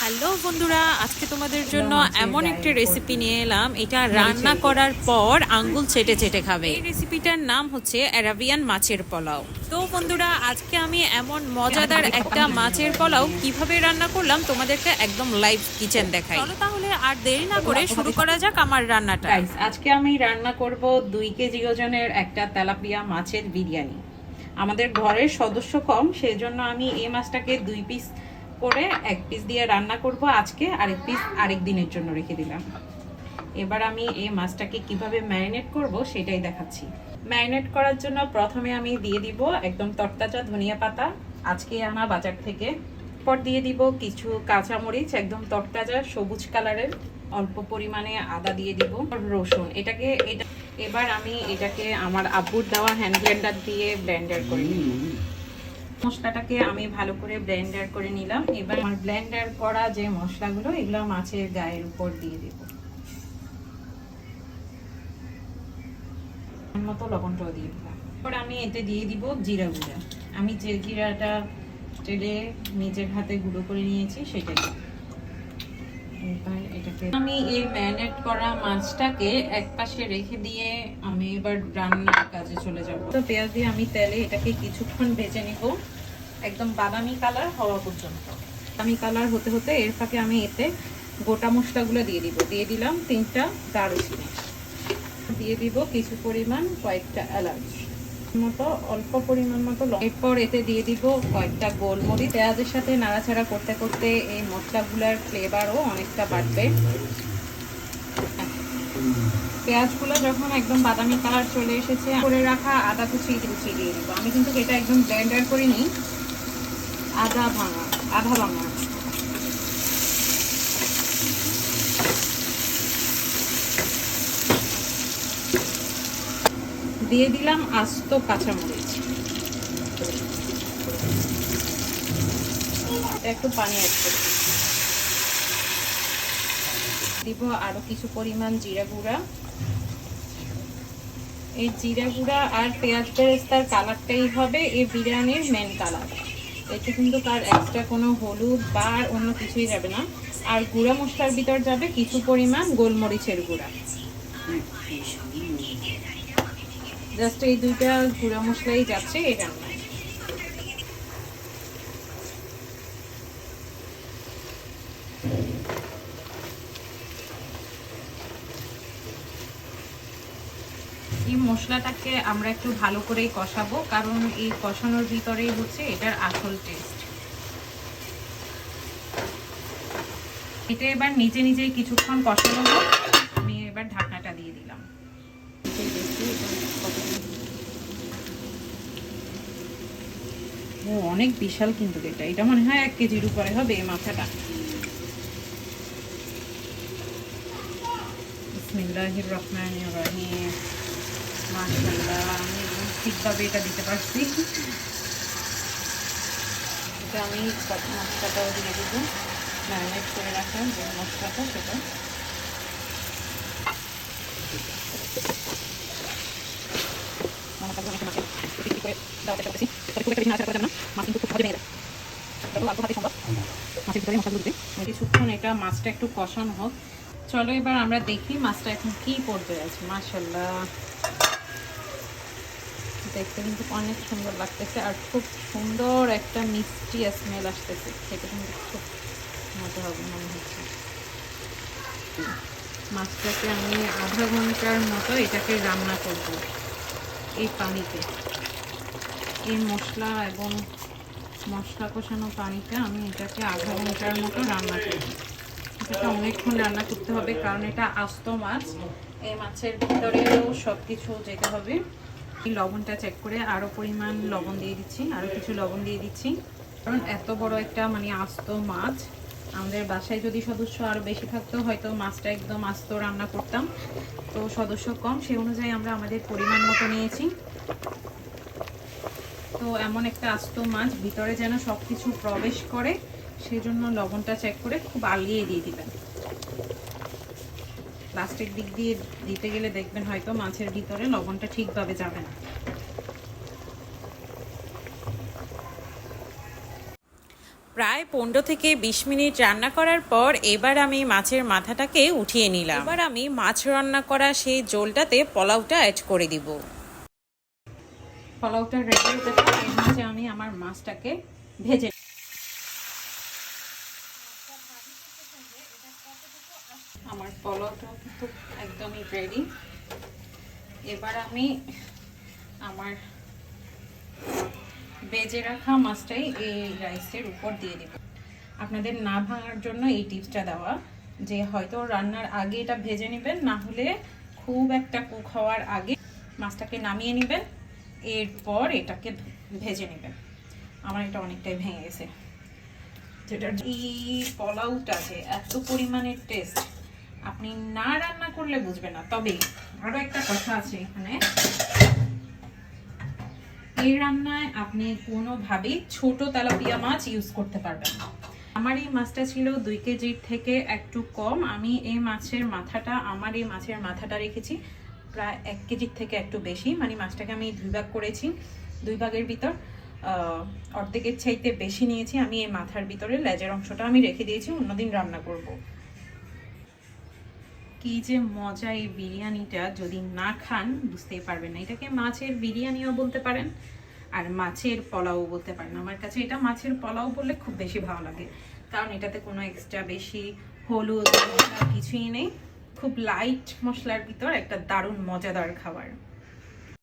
Hello বন্ধুরা আজকে তোমাদের জন্য এমন একটা রেসিপি নিয়ে এলাম। এটা রান্না করার পর আঙ্গুল চেটে চেটে খাবে। এই রেসিপিটার নাম হচ্ছে অ্যারাবিয়ান মাছের পোলাও। তো বন্ধুরা আজকে আমি এমন মজাদার একটা মাছের পোলাও। কীভাবে রান্না করলাম তোমাদেরকে একদম লাইভ কিচেন দেখাই। চলো তাহলে আর দেরি না করে শুরু করা যাক আমার রান্নাটা। আজকে আমি রান্না করব দুই কেজি ওজনের একটা তেলাপিয়া মাছের বিরিয়ানি। আমাদের ঘরের সদস্য কম সেই জন্য আমি এই মাছটাকে দুই পিস করে এক পিস দিয়ে রান্না করব আজকে, আরেক পিস আরেক দিনের জন্য রেখে দিলাম। এবার আমি এই মাছটাকে কীভাবে ম্যারিনেট করব সেটাই দেখাচ্ছি। ম্যারিনেট করার জন্য প্রথমে আমি দিয়ে দিব একদম তরতাজা ধনিয়া পাতা। আজকে আনা বাজার থেকে। পর দিয়ে দিব কিছু কাঁচামরিচ, একদম তরতাজা, সবুজ কালারের। অল্প পরিমাণে আদা দিয়ে দিব। রসুন, এটাকে এটা এবার আমি এটাকে আমার আব্বুর দেওয়া হ্যান্ড ব্লেন্ডার দিয়ে ব্লেন্ডার করে নিব। মশলাটাকে আমি ভালো করে ব্লেন্ডার করে নিলাম। এবার আমার ব্লেন্ডার করা যে মশলাগুলো, এগুলো মাছের গায়ের উপর দিয়ে দেব। মতো লবণটাও দিয়ে দিলাম। এবার আমি এতে দিয়ে দিব জিরা গুঁড়া। আমি যে জিরাটা তেলে নিজের হাতে গুঁড়ো করে নিয়েছি সেটাই আমি এই ম্যারিনেট করা মাছটাকে এক পাশে রেখে দিয়ে আমি এবার রান্নার কাজে চলে যাব। তো পেঁয়াজ দিয়ে আমি তেলে এটাকে কিছুক্ষণ ভেজে নিব। একদম বাদামি কালার হওয়া পর্যন্ত। বাদামি কালার হতে হতে এর ফাঁকে আমি এতে গোটা মশলাগুলো দিয়ে দিব। দিয়ে দিলাম তিনটা দারুচিনি। দিয়ে দিব কিছু পরিমাণ কয়েকটা এলাচ। মতো, অল্প পরিমাণ মতো এরপর এতে দিয়ে দিব কয়েকটা গোলমরিচ। পেঁয়াজের সাথে নাড়াচাড়া করতে করতে এই মশলাগুলোর ফ্লেভারও অনেকটা বাড়বে। পেঁয়াজগুলো যখন একদম বাদামি কালার চলে এসেছে, করে রাখা আদা কুচি কুচি দিয়ে দিব। আমি কিন্তু এটা একদম ব্লেন্ডার করিনি। আদা ভাঙা, আধা ভাঙা। দিয়ে দিলাম আস্ত কাঁচামরিচ। একটু পানি অ্যাড করে দিব আরও কিছু পরিমাণ জিরা গুঁড়া। এই জিরা গুঁড়া আর পেঁয়াজ বেরেস্তার কালারটাই হবে এই বিরিয়ানির মেন কালার এতে কিন্তু তার এক্সট্রা কোনো হলুদ বা আর অন্য কিছুই যাবে না। আর গুঁড়া মশলার ভিতর যাবে কিছু পরিমাণ গোলমরিচের গুঁড়া। জাস্ট এই দুইটা গুঁড়া মশলাই যাচ্ছে এই রান্নায়। এই মশলাটাকে আমরা একটু ভালো করেই কষাবো, কারণ এই কষানোর ভিতরেই হচ্ছে এটার আসল টেস্ট এটা এবার নিজে নিজেই কিছুক্ষণ কষানো হোক আমি এবার ঢাকনাটা দিয়ে দিলাম ও, অনেক বিশাল কিন্তু এটা। এটা মনে হয় এক কেজির উপরে হবে এই মাথাটা। ঠিকভাবে এটা দিতে পারছি। আমি মশলাটাও দিয়ে দেবো। ম্যারিনেট করে রাখা যে মশলাটা, সেটা। কিছুক্ষণ এটা মাছটা একটু কষানো হোক। চলো এবার আমরা দেখি মাছটা এখন কি পর্যায়ে আছে মাশাল্লাহ দেখতে কিন্তু অনেক সুন্দর লাগতেছে আর খুব সুন্দর একটা মিষ্টি স্মেল আসতেছে। খেতে কিন্তু খুব মজা হবে মনে হচ্ছে। মাছটাকে আমি আধা ঘণ্টার মতো এটাকে রান্না করব। এই পানিতে। এই মশলা এবং মশলা কষানো পানিটা আমি এটাকে আধা ঘণ্টার মতো রান্না করব। এটাকে অনেকক্ষণ রান্না করতে হবে, কারণ এটা আস্ত মাছ। এই মাছের ভিতরেও সব কিছু যেতে হবে। এই লবণটা চেক করে আরও পরিমাণ লবণ দিয়ে দিচ্ছি আরও কিছু লবণ দিয়ে দিচ্ছি। কারণ এত বড় একটা মানে আস্ত মাছ, আমাদের বাসায় যদি সদস্য আরও বেশি থাকতো, হয়তো মাছটা একদম আস্ত রান্না করতাম। তো সদস্য কম সেই অনুযায়ী আমরা আমাদের পরিমাণ মতো নিয়েছি। তো এমন একটা আস্ত মাছ, ভিতরে যেন সব কিছু প্রবেশ করে সেই জন্য লবণটা চেক করে খুব আলিয়ে দিয়ে দিবেন। লাস্টের দিক দিয়ে দিতে গেলে দেখবেন হয়তো মাছের ভিতরে লবণটা ঠিকভাবে যাবে না। প্রায় পনেরো থেকে বিশ মিনিট রান্না করার পর এবার আমি মাছের মাথাটাকে উঠিয়ে নিলাম। এবার আমি মাছ রান্না করা সেই জলটাতে পোলাওটা অ্যাড করে দিব। পোলাওটা রেডি হতে এর মাঝে আমি আমার মাছটাকে ভেজে আমার পোলাওটা কিন্তু একদমই রেডি এবার আমি আমার বেজে রাখা মাছটাই এই রাইসের উপর দিয়ে দিব। আপনাদের না ভাঙার জন্য এই টিপসটা দেওয়া, যে হয়তো রান্নার আগে এটা ভেজে নেবেন, না হলে খুব একটা কুক হওয়ার আগে মাছটাকে নামিয়ে নেবেন। এরপর এটাকে ভেজে নেবেন। আমার এটা অনেকটাই ভেঙে গেছে। যেটা এই পোলাওটা যে এত পরিমাণের টেস্ট আপনি না রান্না করলে বুঝবেন না। তবে আরও একটা কথা আছে এখানে। এই রান্নায় আপনি কোনোভাবেই ছোট তেলাপিয়া মাছ ইউজ করতে পারবেন আমার এই মাছটা ছিল দুই কেজির থেকে একটু কম। আমি এই মাছের মাথাটা, আমার এই মাছের মাথাটা রেখেছি। প্রায় এক কেজির থেকে একটু বেশি। মানে মাছটাকে আমি দুই ভাগ করেছি, দুই ভাগের ভিতর। অর্ধেকের চাইতে বেশি নিয়েছি। আমি এই মাথার ভিতরে লেজের অংশটা আমি রেখে দিয়েছি, অন্যদিন রান্না করব। কি যে মজা এই বিরিয়ানিটা, যদি না খান, বুঝতেই পারবেন না। এটাকে মাছের বিরিয়ানিও বলতে পারেন, আর মাছের পোলাও বলতে পারেন। আমার কাছে এটা মাছের পোলাও বললে খুব বেশি ভালো লাগে, কারণ এটাতে কোনো এক্সট্রা বেশি হলুদ কিছুই নেই। খুব লাইট মশলার ভিতর একটা দারুণ মজাদার খাবার।